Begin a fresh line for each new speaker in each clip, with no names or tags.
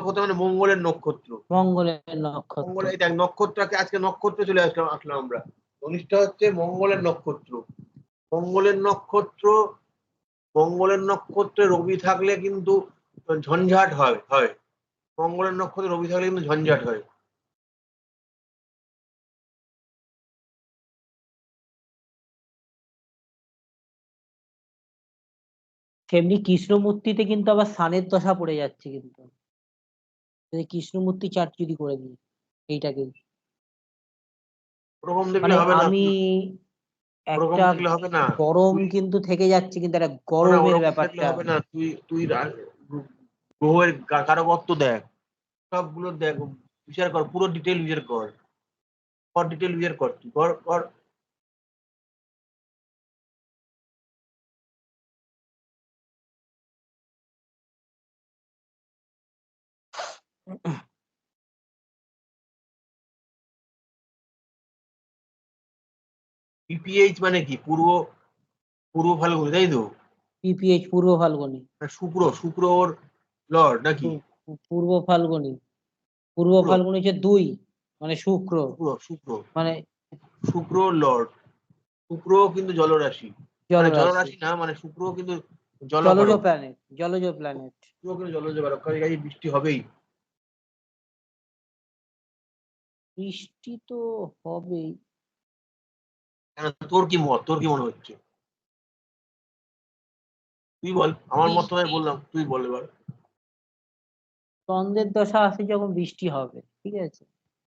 নক্ষত্র মানে মঙ্গলের নক্ষত্র।
মঙ্গলের নক্ষত্র।
মঙ্গল এই দেখ নক্ষত্রকে আজকে নক্ষত্র চলে আসলাম আসলাম আমরা। ধনিষ্ঠা হচ্ছে মঙ্গলের নক্ষত্র। মঙ্গলের নক্ষত্র মঙ্গলের নক্ষত্রে রবি থাকলে কিন্তু ঝঞ্ঝাট হয় হয়। মঙ্গলের নক্ষত্রে রবি থাকলে কিন্তু ঝঞ্ঝাট হয়।
তেমনি কৃষ্ণমূর্তিতে কিন্তু আবার সানের দশা পড়ে যাচ্ছে কিন্তু। কৃষ্ণমূর্তি চার্ট যদি করে দিই এইটাকে। মানে
হবে না।
আমি একটা গরম কিন্তু থেকে যাচ্ছে কিন্তু একটা গরমের ব্যাপারটা।
হবে না। তুই তুই গ্রহের কারকত্ব দেখ। সবগুলো দেখ বিচার কর পুরো ডিটেল বিচার কর। কর ডিটেল বিচার কর তুই। কর কর পিপিএইচ মানে কি? পূর্ব পূর্ব ফাল্গুনি তাই তো?
পিপিএইচ পূর্ব ফাল্গুনি।
শুক্র শুক্র ওর লর্ড নাকি?
পূর্ব ফাল্গুনি। পূর্ব। ফাল্গুনি হচ্ছে দুই মানে শুক্র।
শুক্র
মানে
শুক্র লর্ড। শুক্র কিন্তু জলরাশি। মানে
জলরাশি।
জলরাশি না মানে শুক্র কিন্তু
জলজ প্ল্যানেট জলজ প্ল্যানেট
শুক্র কিন্তু জলজ বৃষ্টি হবেই।
বৃষ্টি তো হবেই।
কেন? তোর কি মত? তোর কি মনে হচ্ছে? তুই বল আমার মত আমি বললাম তুই বল এবার।
চন্দ্রের দশা আসে যখন বৃষ্টি হবে ঠিক আছে?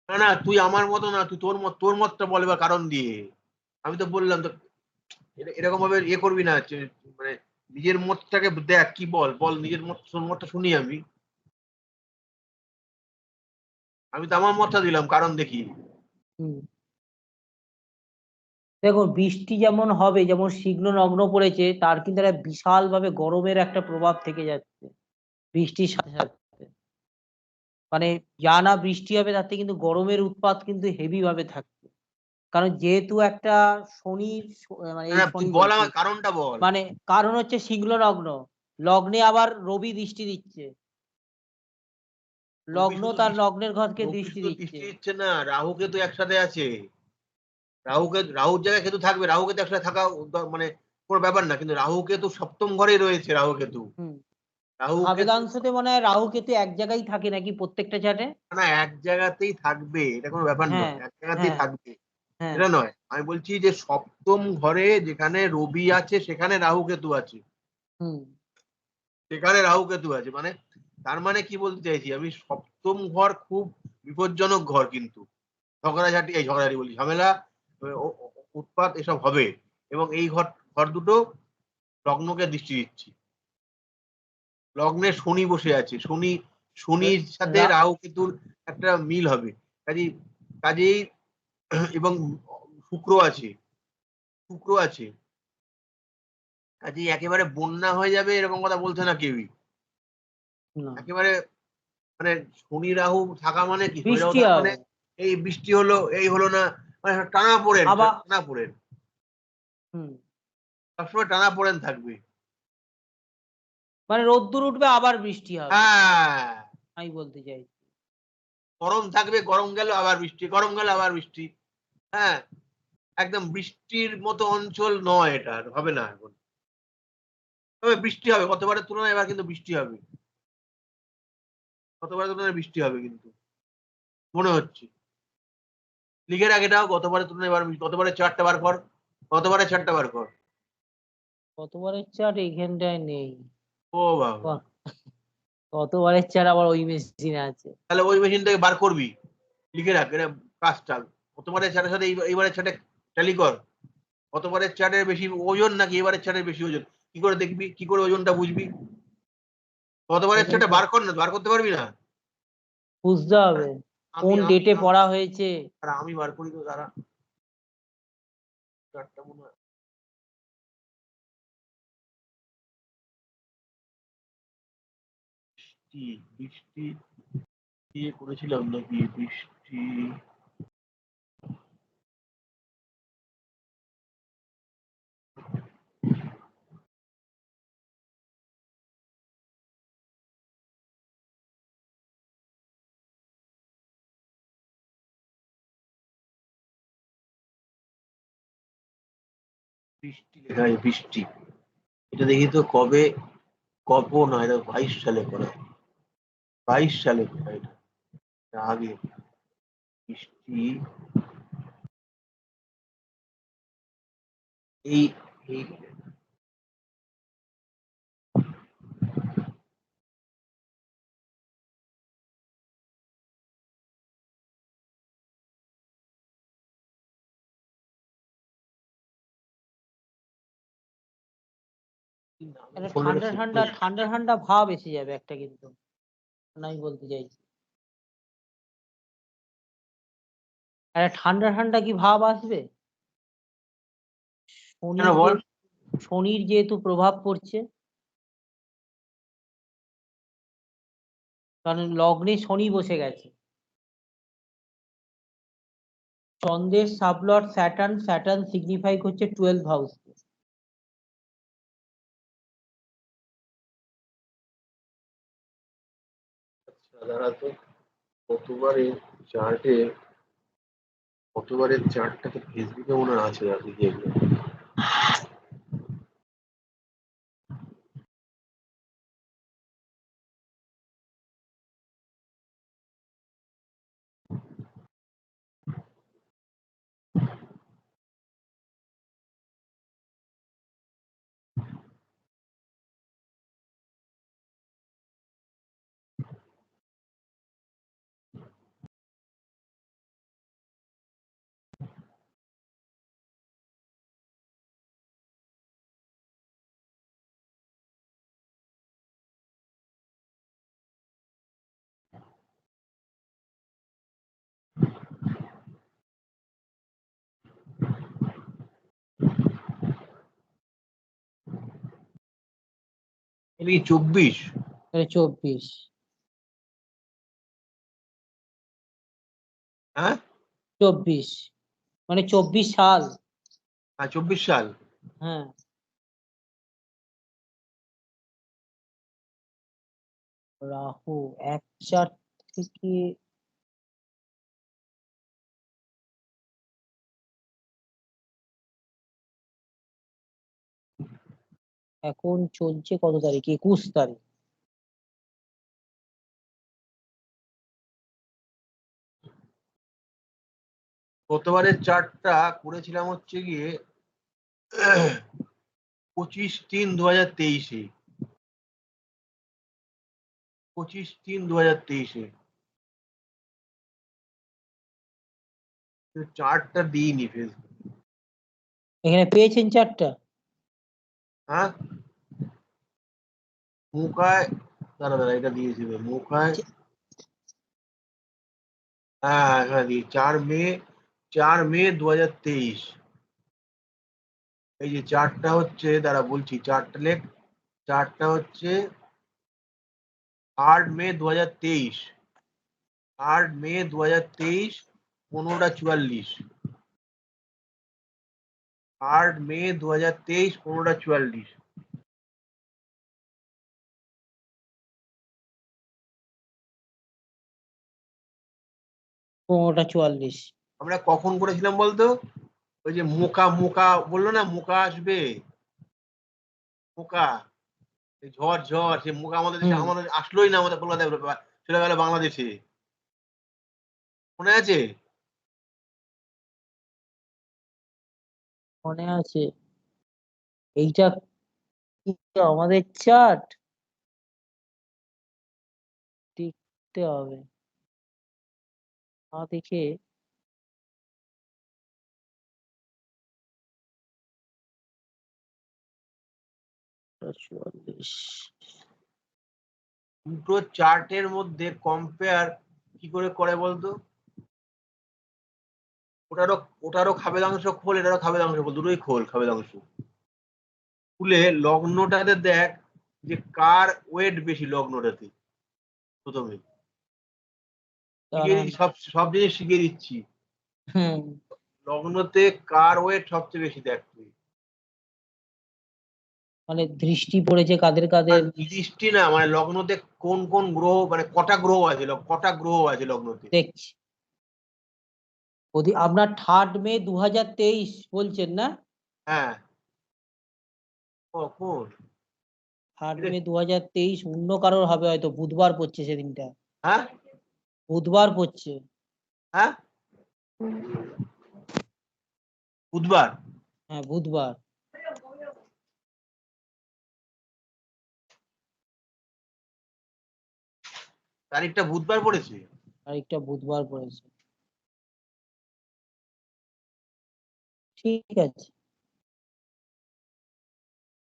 না না তুই আমার মত না তুই তোর মত তোর মতটা বল এবার কারণ দিয়ে। আমি তো বললাম তো এরকম ভাবে ইয়ে করবি না মানে নিজের মতটাকে দেখ কি বল বল নিজের মত তোর মতটা শুনি আমি। আমি তো আমার মতটা দিলাম কারণ দেখি।
দেখো বৃষ্টি যেমন হবে যেমন শীঘ্র নগ্ন পড়েছে তার কিন্তু একটা বিশাল ভাবে গরমের একটা প্রভাব থেকে যাচ্ছে বৃষ্টির সাথে সাথে। মানে যা না বৃষ্টি হবে তাতে কিন্তু গরমের উৎপাত কিন্তু হেভি ভাবে থাকবে। কারণ যেহেতু একটা মানে শনি বলছি,
আমার কারণটা বল।
মানে কারণ হচ্ছে শীঘ্র লগ্ন লগ্নে আবার রবি দৃষ্টি দিচ্ছে। লগ্ন তার লগ্নের ঘরকে দৃষ্টি দিচ্ছে।
না রাহু কেতু একসাথে আছে। রাহুকে রাহুর জায়গায় কেতু থাকবে রাহু কেতু একসাথে থাকা মানে কোনো ব্যাপার না কিন্তু রাহু কেতু সপ্তম ঘরেই রয়েছে রাহু কেতু। রাহু
আবেদাংশতে মনে হয় রাহু কেতু এক জায়গায় থাকে নাকি প্রত্যেকটা চাটে
না এক জায়গাতেই থাকবে এটা কোনো ব্যাপার নয়
হ্যাঁ,
এক জায়গাতেই
হ্যাঁ।
থাকবে।
হ্যাঁ।
এটা নয় আমি বলছি যে সপ্তম ঘরে যেখানে রবি আছে সেখানে রাহু কেতু আছে।
হুম।
সেখানে রাহু কেতু আছে মানে তার মানে কি বলতে চাইছি? আমি সপ্তম ঘর খুব বিপজ্জনক ঘর কিন্তু। ঝগড়াঝাটি এই ঝগড়াঝাটি বলি ঝামেলা উৎপাত এসব হবে এবং এই ঘর ঘর দুটো লগ্নকে দৃষ্টি দিচ্ছি। লগ্নে শনি বসে আছে। শনি শনির সাথে রাহু কেতুর একটা মিল হবে। কাজেই কাজেই এবং শুক্র আছে। শুক্র আছে। কাজেই একেবারে বন্যা হয়ে যাবে এরকম কথা বলছে না কেউই।
না।
একেবারে মানে শনি রাহু থাকা মানে কি? মানে এই বৃষ্টি হলো এই হলো না মানে টানা পড়েন টানা পড়েন। সবসময় টানা পড়েন থাকবে।
মানে রোদ্দুর উঠবে আবার বৃষ্টি হবে।
হ্যাঁ।
আমি বলতে চাই
গরম থাকবে গরম গেল আবার বৃষ্টি গরম গেল আবার বৃষ্টি। হ্যাঁ একদম বৃষ্টির মতো অঞ্চল নয় এটা হবে না এখন। তবে বৃষ্টি হবে গতবারের তুলনায় এবার কিন্তু বৃষ্টি হবে। গতবারের তুলনায় বৃষ্টি হবে কিন্তু মনে হচ্ছে। লিখে রাখ এটাও গতবারের তুলনায় এবার গতবারের চারটা বার কর গতবারের চারটা বার কর।
কতবারের চাট এইখানটায় নেই।
ও বাবা।
কতবারের চাট আবার ওই মেশিনে আছে।
তাহলে ওই মেশিন থেকে বার করবি লিখে রাখ এটা কাজটা গতবারের চাটের সাথে এই- এইবারের চাটে ট্যালি কর। গতবারের চাটের বেশি ওজন নাকি এবারের চাটের বেশি ওজন? কি করে দেখবি কি করে ওজনটা বুঝবি? গতবারের চাটে বার কর না বার করতে পারবি না?
বুঝতে হবে। কোন ডেটে পড়া হয়েছে?
আর আমি বার করি তো দাঁড়া। চারটা মনে হয়। বৃষ্টি বৃষ্টি দিয়ে করেছিলাম নাকি? বৃষ্টি বৃষ্টি লেখা আছে বৃষ্টি। এটা দেখি তো কবে কব না এটা বাইশ সালে করা। বাইশ সালে করা এটা আগে। বৃষ্টি। এই এই
ঠান্ডা ঠান্ডা ঠান্ডা ঠান্ডা ভাব এসে যাবে একটা কিন্তু। মানে আমি বলতে চাইছি। একটা ঠান্ডা ঠান্ডা কি ভাব আসবে? শনির যেহেতু প্রভাব পড়ছে। কারণ লগ্নে শনি বসে গেছে। চন্দ্রের সাবলট স্যাটার্ন স্যাটার্ন সিগনিফাই করছে টুয়েলভ হাউস
আচ্ছা দাঁড়া তো কতবারে চার্টে কতবারের চার্টটাকে ফেসবুকে মনে আছে আপনি দেখবেন। এটা কি চব্বিশ?
চব্বিশ।
হ্যাঁ?
চব্বিশ। মানে চব্বিশ সাল।
হ্যাঁ চব্বিশ সাল।
হ্যাঁ। রাহু এক চার থেকে এখন চলছে কত তারিখ? একুশ তারিখ।
গতবারের চার্টটা করেছিলাম হচ্ছে গিয়ে পঁচিশ তিন দু হাজার তেইশে। পঁচিশ তিন দু হাজার তেইশে। চারটা দিইনি ফেসবুক
এখানে পেয়েছেন চারটা
হ্যাঁ মুখায় দাঁড়া দাঁড়া এটা দিয়েছিল মুখায় হ্যাঁ এখানে দিয়ে চার মে চার মে দু হাজার তেইশ এই যে চারটা হচ্ছে দাঁড়া বলছি চারটা লেখ চারটা হচ্ছে আট মে দু হাজার তেইশ আট মে দু হাজার তেইশ পনেরোটা চুয়াল্লিশ আট মে দু হাজার তেইশ পনেরোটা চুয়াল্লিশ।
পনেরোটা চুয়াল্লিশ।
আমরা কখন করেছিলাম বলতো? ওই যে মোকা মোকা বলল না মোকা আসবে। মোকা ঝড় ঝড় সে মোকা আমাদের দেশে আমাদের আসলোই না আমাদের কলকাতায় চলে গেল বাংলাদেশে। মনে আছে?
মনে আছে? এইটা কি আমাদের চার্ট দেখতে হবে। না দেখে চুয়াল্লিশ।
দুটো চার্টের মধ্যে কম্পেয়ার কি করে করে বলতো? ওটারও ওটারও খাবেদাংশ খোল এটারও খাবেদাংশ খোল দুটোই খোল খাবেদাংশ খুলে। লগ্নটাতে দেখ যে কার ওয়েট বেশি লগ্নটাতে প্রথমে। সব সব জিনিস শিখিয়ে দিচ্ছি। লগ্নতে কার ওয়েট সবচেয়ে বেশি দেখ তুই।
মানে দৃষ্টি পড়েছে কাদের কাদের?
দৃষ্টি না মানে লগ্নতে কোন কোন গ্রহ মানে কটা গ্রহ আছে কটা গ্রহ আছে লগ্নতে?
দেখছি। আপনার থার্ড মে দু হাজার তেইশ বলছেন না?
হ্যাঁ।
আট মে দু হাজার তেইশ অন্য কারোর হবে হয়তো বুধবার পড়ছে সেদিনটা।
হ্যাঁ?
বুধবার পড়ছে।
হ্যাঁ? বুধবার?
হ্যাঁ বুধবার।
তারিখটা বুধবার পড়েছে?
তারিখটা বুধবার পড়েছে। ঠিক আছে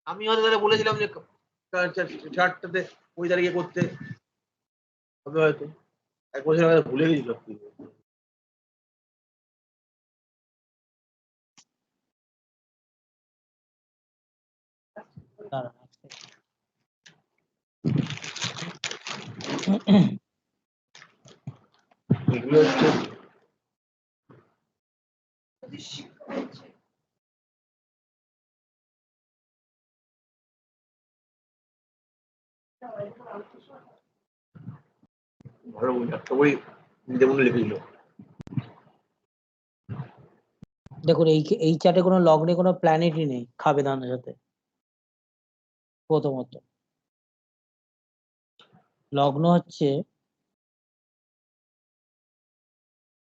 আমি হয়তো তাহলে বলেছিলাম যে চারটাতে ওই তারিখে করতে হবে হয়তো এক বছর আগে ভুলে গেছি সব কিছু। এগুলো হচ্ছে ভালো একটা
দেখুন এই এই চার্টে কোনো লগ্নে কোনো প্ল্যানেটই নেই খাবে দানের সাথে। প্রথমত। লগ্ন হচ্ছে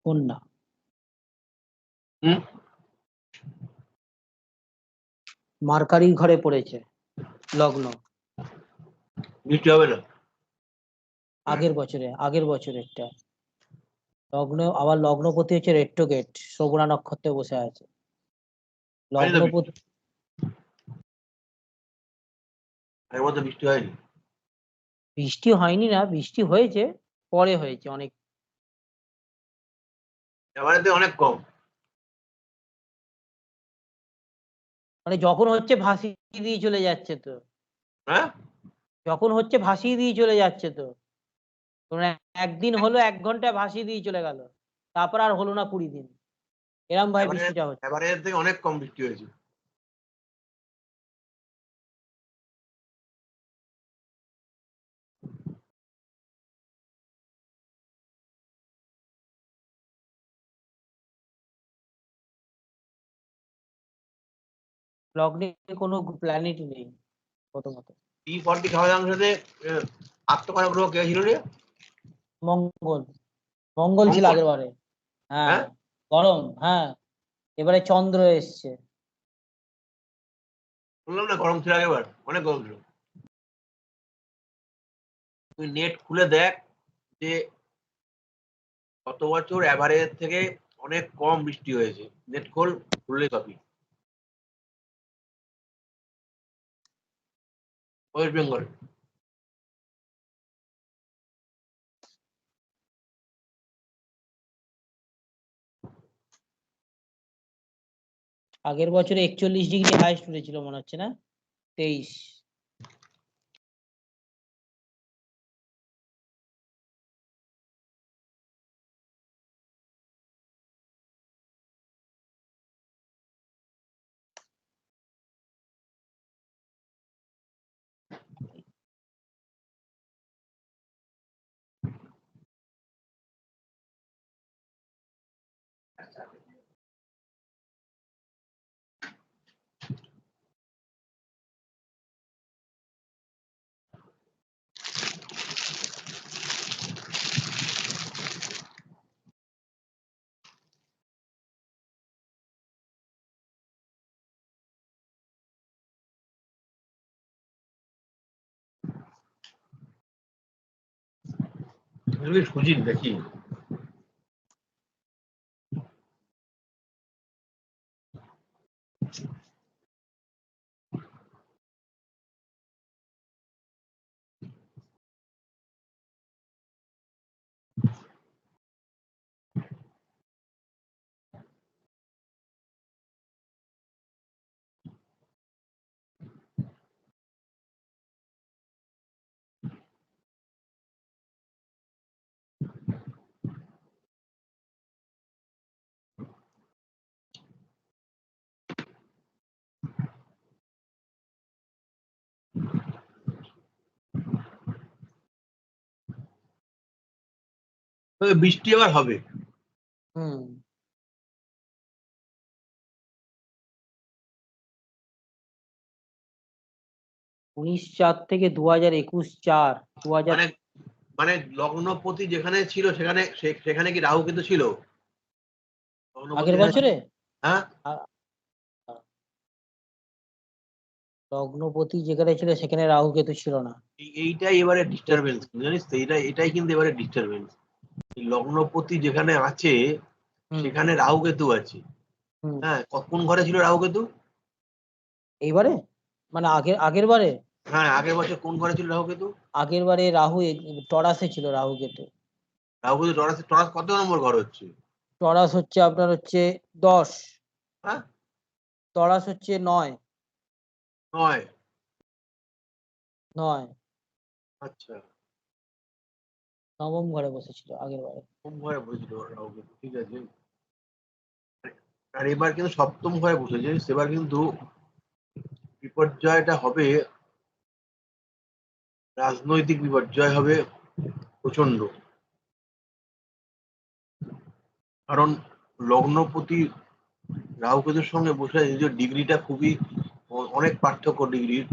কন্যা।
হুম
মার্কারির ঘরে পড়েছে লগ্ন।
বৃষ্টি হবে না?
আগের বছরে আগের বছরেরটা। লগ্ন আবার লগ্নপতি হচ্ছে রেট্রোগেট শ্রবণা নক্ষত্রে বসে আছে। লগ্নপতি
বৃষ্টি হয়নি?
বৃষ্টি হয়নি না বৃষ্টি হয়েছে পরে হয়েছে অনেক।
অনেক কম।
মানে যখন হচ্ছে ভাসিয়ে দিয়ে চলে যাচ্ছে তো।
হ্যাঁ?
যখন হচ্ছে ভাসিয়ে দিয়ে চলে যাচ্ছে তো। ধরুন একদিন হলো এক ঘণ্টা ভাসিয়ে দিয়ে চলে গেল। তারপর আর হলো না কুড়ি দিন। এরম
ভাই
বৃষ্টিটা হচ্ছে।
এবারে থেকে অনেক কম বৃষ্টি হয়েছে।
লগ্নে কোনো প্ল্যানেটই নেই প্রথমত।
টি ফর্টি সাথে আত্মকারক গ্রহ কে ছিল রে?
মঙ্গল। মঙ্গল ছিল? আগের বারে হ্যাঁ।
হ্যাঁ?
গরম হ্যাঁ। এবারে চন্দ্র এসছে।
বললাম না গরম ছিল আগেবার অনেক গরম ছিল। তুই নেট খুলে দেখ যে গত বছর অ্যাভারেজ থেকে অনেক কম বৃষ্টি হয়েছে। নেট খোল খুললে পাবি ওয়েস্ট বেঙ্গল
আগের বছরে একচল্লিশ ডিগ্রি হাইস্ট উঠেছিল মনে হচ্ছে না? তেইশ।
সুজিত দেখি তবে বৃষ্টি আবার হবে।
হুম। উনিশ চার থেকে দু হাজার একুশ চার দু হাজার
মানে মানে লগ্নপতি যেখানে ছিল সেখানে সেখানে কি রাহু কিন্তু ছিল?
আগের বছরে?
হ্যাঁ?
লগ্নপতি যেখানে ছিল সেখানে রাহু কেতু ছিল না।
এইটাই এবারে ডিস্টারবেন্স জানিস তো এইটাই এটাই কিন্তু এবারে ডিস্টারবেন্স লগ্নপতি যেখানে আছে সেখানে রাহু কেতু আছে। হ্যাঁ কোন ঘরে ছিল রাহু কেতু?
এইবারে? মানে আগের আগের বারে?
হ্যাঁ আগের বছর কোন ঘরে ছিল রাহু কেতু?
আগের বারে রাহু টরাসে ছিল রাহু কেতু।
রাহু কেতু টরাস টরাস কত নম্বর ঘর হচ্ছে?
টরাস হচ্ছে আপনার হচ্ছে দশ।
হ্যাঁ?
টরাস হচ্ছে নয়।
নয়।
নয়।
আচ্ছা।
নবম ঘরে বসেছিল, আগের বারে।
সপ্তম ঘরে বসেছিল রাহু ঠিক আছে। আর এবার কিন্তু সপ্তম ঘরে বসেছে, সেবার কিন্তু বিপর্যয়টা হবে, রাজনৈতিক বিপর্যয় হবে প্রচণ্ড কারণ লগ্নপতি রাহুকেতুর সঙ্গে বসে যে ডিগ্রিটা খুবই অনেক পার্থক্য ডিগ্রির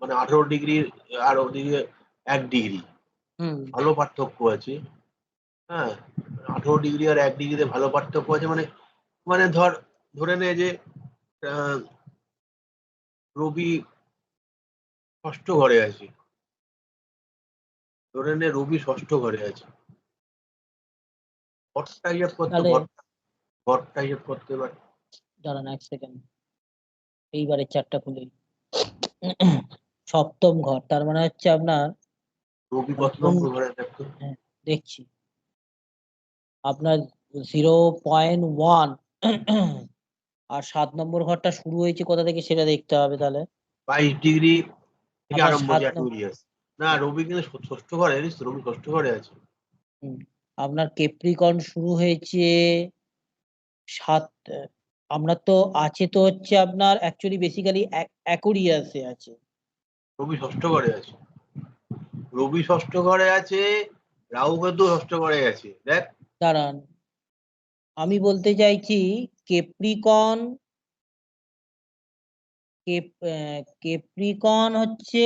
মানে আঠারো ডিগ্রির আর ওদিকে এক ডিগ্রি। ভালো পার্থক্য আছে। হ্যাঁ আঠেরো ডিগ্রি আর এক ডিগ্রিতে ভালো পার্থক্য আছে। মানে মানে ধর ধরে নে যে রবি ষষ্ঠ ঘরে আছে। ধরে নে রবি ষষ্ঠ ঘরে আছে। ঘরটা হিসাব করতে
তাহলে-
ঘরটা হিসাব করতে এবার
দাঁড়ান এক সেকেন্ড এইবারে চারটা খুলে। সপ্তম ঘর তার মানে হচ্ছে আপনার
রবি ঘরে দেখতো
দেখছি। আপনার জিরো পয়েন্ট ওয়ান আর সাত নম্বর ঘরটা শুরু হয়েছে কোথা থেকে সেটা দেখতে হবে তাহলে?
বাইশ ডিগ্রি থেকে আরম্ভ না রবি কিন্তু ষষ্ঠ ঘরে জানিস রবি ষষ্ঠ ঘরে আছে।
আপনার কেপ্রিকন শুরু হয়েছে সাত আপনার তো আছে তো হচ্ছে আপনার অ্যাকচুয়ালি বেসিক্যালি অ্যাকোরিয়াসে আছে।
রবি ষষ্ঠ ঘরে আছে। রবি ষষ্ঠ ঘরে আছে, রাহু কেতু ষষ্ঠ ঘরে আছে দেখ।
দাঁড়ান। আমি বলতে চাইছি, কেপ্রিকন, কেপ কেপ্রিকন হচ্ছে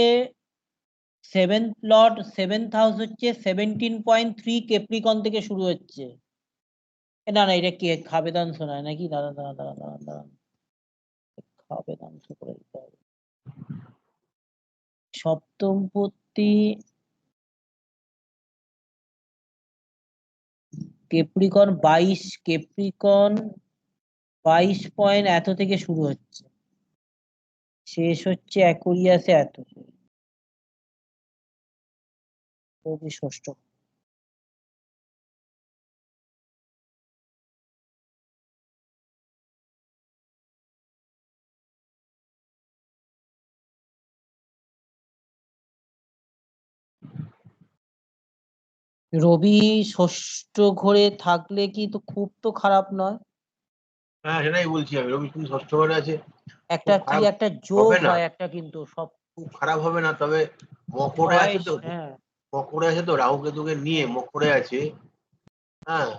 সেভেন্থ প্লট সেভেন্থ হাউস হচ্ছে সেভেন্টিন পয়েন্ট থ্রি কেপ্রিকন থেকে শুরু হচ্ছে। না না, এটা কে, খাবেদান শোনায় নাকি? দাঁড়ান দাঁড়ান দাঁড়ান দাঁড়ান দাঁড়ান। খাবেদান করে দিতে হবে সপ্তমপত্তি কেপ্রিকন বাইশ কেপ্রিকন বাইশ পয়েন্ট এত থেকে শুরু হচ্ছে। শেষ হচ্ছে অ্যাকোরিয়াসে এত। ষষ্ঠ। রবি ষষ্ঠ ঘরে থাকলে কি তো খুব তো খারাপ নয়?
হ্যাঁ সেটাই বলছি আমি। রবি কিন্তু ষষ্ঠ ঘরে আছে।
একটা কি একটা যোগ
হবে না।
হয় একটা কিন্তু সব
খুব খারাপ হবে না তবে মকরে আছে তো।
হ্যাঁ।
মকরে আছে তো রাহু কেতুকে নিয়ে মকরে আছে। হ্যাঁ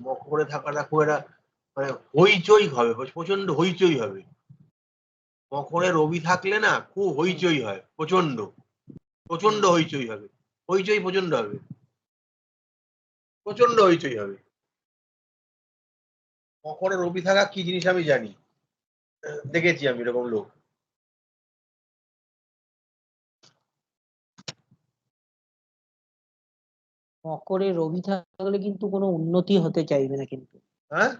মকরে থাকাটা খুব একটা মানে হইচই হবে প্রচণ্ড হইচই হবে। মকরে রবি থাকলে না খুব হইচই হয় প্রচণ্ড প্রচণ্ড হইচই হবে। হইচই প্রচণ্ড হবে। প্রচণ্ড হইচই হবে। মকরে রবি থাকা কি জিনিস আমি জানি। দেখেছি আমি এরকম লোক।
মকরে রবি থাকলে কিন্তু কোনো উন্নতি হতে চাইবে না কিন্তু।
হ্যাঁ?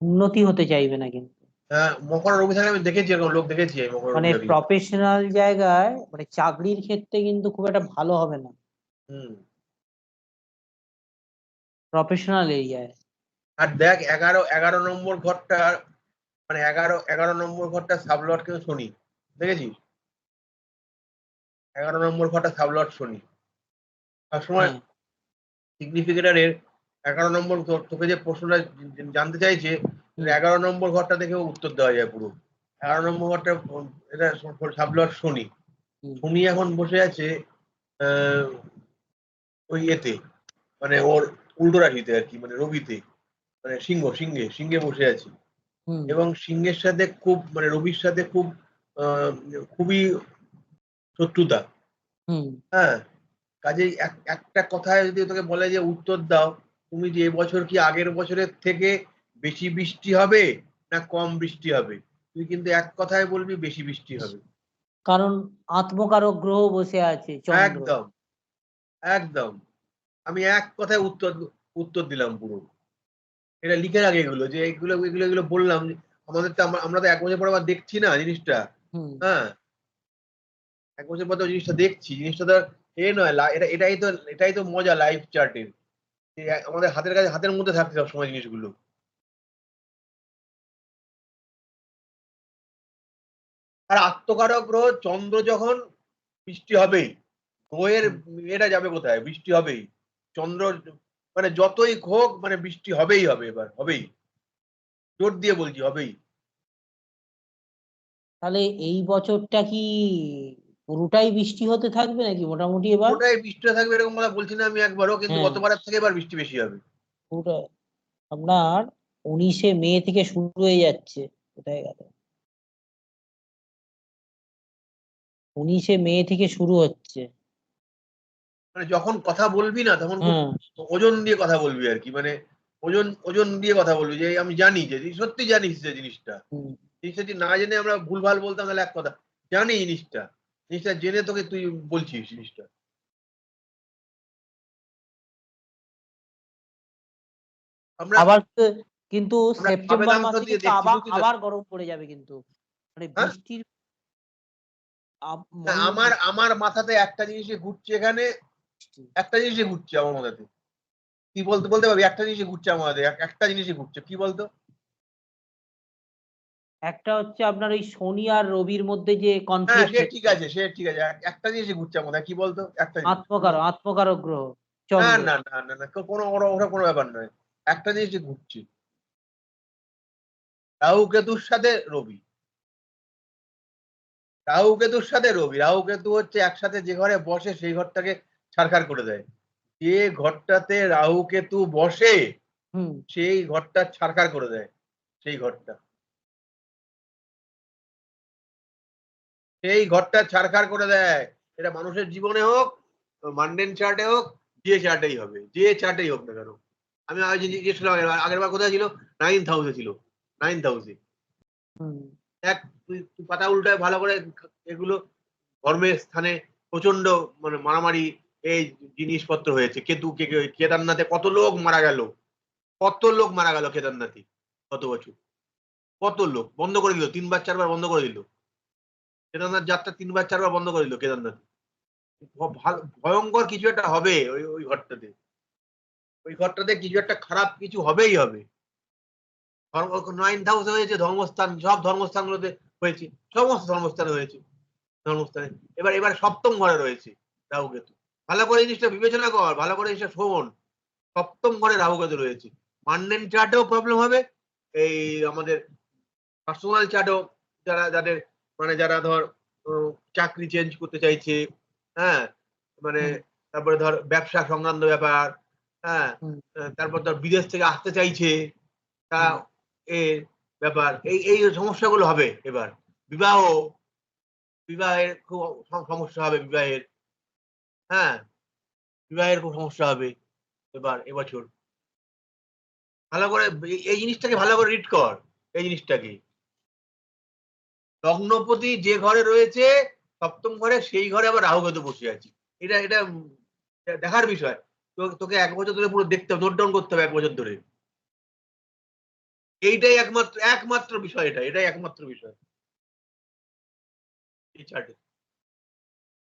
উন্নতি হতে চাইবে না কিন্তু।
হ্যাঁ মকর রবি থাকলে আমি দেখেছি এরকম লোক দেখেছি
মানে প্রফেশনাল জায়গায় মানে চাকরির ক্ষেত্রে কিন্তু খুব একটা ভালো হবে না।
হুম।
প্রফেশনাল এরিয়ায়
আর দেখ এগারো এগারো নম্বর ঘরটা মানে এগারো এগারো নম্বর ঘরটা সাবলট কিন্তু শনি দেখেছিস? এগারো নম্বর ঘরটা সাবলট শনি। সবসময়
হ্যাঁ,
সিগনিফিকেটারের এগারো নম্বর তোকে যে প্রশ্নটা জানতে চাইছে এগারো নম্বর ঘরটা দেখেও উত্তর দেওয়া যায় পুরো। এগারো নম্বর ঘরটা এটা সাবলট শনি। শনি এখন বসে আছে ওই ইয়েতে মানে ওর উল্টো রাশিতে আর কি মানে রবিতে মানে সিংহ সিংহে সিংহে বসে আছি। এবং সিংহের সাথে খুব মানে রবির সাথে খুব খুবই শত্রুতা। হ্যাঁ কাজেই এক- একটা কথায় যদি তোকে বলে যে উত্তর দাও তুমি যে এবছর কি আগের বছরের থেকে বেশি বৃষ্টি হবে না কম বৃষ্টি হবে? তুই কিন্তু এক কথায় বলবি বেশি বৃষ্টি হবে।
কারণ আত্মকারক গ্রহ বসে আছে
একদম একদম। আমি এক কথায় উত্তর উত্তর দিলাম পুরো। এটা লিখে রাখে এগুলো যে এগুলো এগুলো এগুলো বললাম আমাদের তো আমরা- তো এক বছর পর আবার দেখছি না জিনিসটা। হ্যাঁ। এক বছর পর তো জিনিসটা দেখছি জিনিসটা তো এ নয় এটা এটাই তো এটাই তো মজা লাইফ চার্টের আমাদের হাতের কাছে হাতের মধ্যে থাকছে সব সময় জিনিসগুলো। আর আত্মকারক গ্রহ চন্দ্র যখন বৃষ্টি হবেই গ্রহের এটা যাবে কোথায়? বৃষ্টি হবেই। চন্দ্র মানে যতই হোক মানে বৃষ্টি হবেই হবে এবার হবেই। জোর দিয়ে বলছি হবেই।
তাহলে এই বছরটা কি পুরোটাই বৃষ্টি হতে থাকবে নাকি মোটামুটি এবার?
ওটাই বৃষ্টি থাকবে এরকম কথা বলছি না আমি একবারও কিন্তু
হ্যাঁ।
গতবারের থেকে এবার বৃষ্টি বেশি হবে।
পুরোটা আপনার উনিশে মে থেকে শুরু হয়ে যাচ্ছে কোথায় গেল? উনিশে মে থেকে শুরু হচ্ছে।
মানে যখন কথা বলবি না তখন ওজন দিয়ে কথা বলবি আর কি। মানে ওজন ওজন দিয়ে কথা বলবি যে আমি জানি যে সত্যি জানিস যে জিনিসটা। জিনিসটা যদি না জেনে আমরা ভুলভাল বলতাম তাহলে এক কথা জানি জিনিসটা। জিনিসটা জেনে তোকে তুই বলছিস জিনিসটা।
আবার কিন্তু সেপ্টেম্বর মাসে কিন্তু আবার আবার গরম পড়ে যাবে কিন্তু। মানে
হ্যাঁ?
বৃষ্টির
আমার আমার মাথাতে একটা জিনিস ঘুরছে এখানে। একটা জিনিসই ঘুরছে আমার মাথাতে কি বলতে বলতে পারবি? একটা জিনিসই ঘুরছে আমার মাথাতে একটা জিনিসই ঘুরছে। কি বলতো?
একটা হচ্ছে আপনার ওই শনি আর রবির মধ্যে যে
হ্যাঁ
কনফ্লিক্ট
সে ঠিক আছে সে ঠিক আছে। একটা জিনিসই ঘুরছে আমার কি বলতো? একটা।
আত্মকারক আত্মকারক গ্রহ।
না না না না না কোনো ওরা কোনো ব্যাপার নয়। একটা জিনিসই ঘুরছে। রাহু কেতুর সাথে রবি। রাহু কেতুর সাথে রবি। রাহু কেতু হচ্ছে একসাথে যে ঘরে বসে সেই ঘরটাকে ছারখার করে দেয়। যে ঘরটাতে রাহু কেতু বসে সেই ঘরটা ছারখার করে দেয় সেই ঘরটা। সেই ঘরটা ছারখার করে দেয়। এটা মানুষের জীবনে হোক মান্ডেন চার্টে হোক যে চার্টেই হবে যে চার্টেই হোক না কেন। আমি আগে জিজ্ঞেস করলাম আগের বার- কোথায় ছিল? নাইন হাউসে ছিল। নাইন হাউসে
হুম।
এক তুই পাতা উল্টায় ভালো করে এগুলো ধর্মের স্থানে প্রচণ্ড মানে মারামারি এই জিনিসপত্র হয়েছে। কেতু কেদারনাথে কত লোক মারা গেল? কত লোক মারা গেল কেদারনাথে? কত বছর? কত লোক? বন্ধ করে দিল, তিনবার, চারবার বন্ধ করে দিল। কেদারনাথ যাত্রা তিনবার, চারবার বন্ধ করে দিল কেদারনাথ। ভয়ঙ্কর কিছু একটা হবে ওই ওই ঘরটাতে। ওই ঘরটাতে কিছু একটা খারাপ কিছু হবেই হবে। নাইন হাউসে হয়েছে, ধর্মস্থান, সব ধর্মস্থানগুলোতে হয়েছে। সমস্ত ধর্মস্থানে হয়েছে। ধর্মস্থানে। এবার এবার সপ্তম ঘরে রয়েছে রাহু কেতু ভালো করে জিনিসটা বিবেচনা কর ভালো করে জিনিসটা শোন। সপ্তম ঘরে রাহু কেতু রয়েছে। মান্ডেন চার্টেও প্রবলেম হবে। এই আমাদের পার্সোনাল চার্টেও যারা যাদের মানে যারা ধর চাকরি চেঞ্জ করতে চাইছে হ্যাঁ? মানে তারপরে ধর ব্যবসা সংক্রান্ত ব্যাপার হ্যাঁ? তারপর ধর বিদেশ থেকে আসতে চাইছে তা। এর ব্যাপার। এই এই সমস্যাগুলো হবে এবার। বিবাহ বিবাহের খুব সমস্যা হবে বিবাহের। হ্যাঁ বিবাহের খুব সমস্যা হবে। এবার এবছর ভালো করে, এই- জিনিসটাকে ভালো করে রিড কর, এই জিনিসটাকে। লগ্নপতি যে ঘরে রয়েছে, সপ্তম ঘরে, সেই ঘরে আবার রাহু কেতু বসে আছে। এটা এটা দেখার বিষয়। তোকে এক বছর ধরে পুরো দেখতে হবে নোট ডাউন করতে হবে এক বছর ধরে। এইটাই একমাত্র একমাত্র বিষয় এটা, এটাই একমাত্র বিষয়। এই চার্টে